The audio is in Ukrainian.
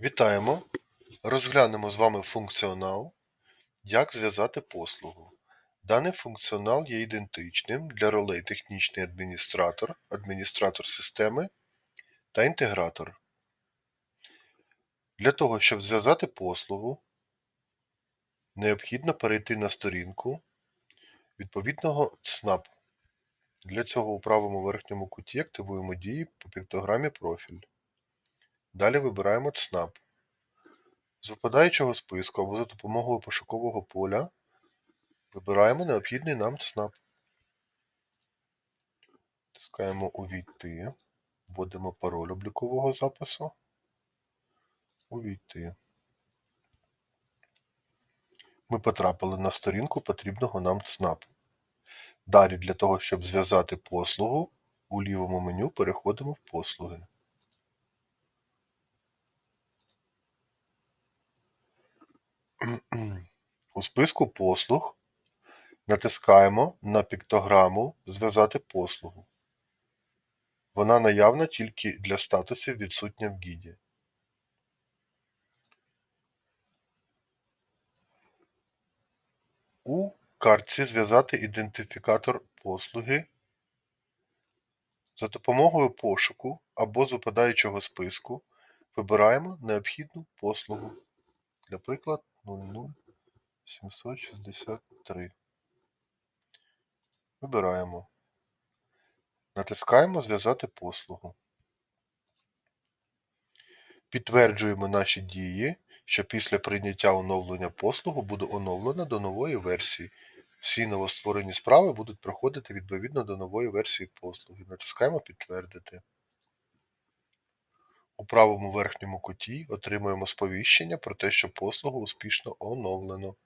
Вітаємо! Розглянемо з вами функціонал Як зв'язати послугу. Даний функціонал є ідентичним для ролей технічний адміністратор, адміністратор системи та інтегратор. Для того, щоб зв'язати послугу, необхідно перейти на сторінку відповідного ЦНАП. Для цього у правому верхньому куті активуємо дії по піктограмі профіль. Далі вибираємо ЦНАП. З випадаючого списку або за допомогою пошукового поля вибираємо необхідний нам ЦНАП. Тискаємо Увійти, вводимо пароль облікового запису. Увійти. Ми потрапили на сторінку потрібного нам ЦНАП. Далі для того, щоб зв'язати послугу, у лівому меню переходимо в послуги. списку послуг натискаємо на піктограму Зв'язати послугу. Вона наявна тільки для статусів відсутня в гіді. У картці зв'язати ідентифікатор послуги за допомогою пошуку або з випадаючого списку вибираємо необхідну послугу, наприклад, 00. 763. Вибираємо. Натискаємо Зв'язати послугу. Підтверджуємо наші дії, що після прийняття оновлення послугу буде оновлено до нової версії. Всі новостворені справи будуть проходити відповідно до нової версії послуги. Натискаємо Підтвердити. У правому верхньому куті отримуємо сповіщення про те, що послугу успішно оновлено.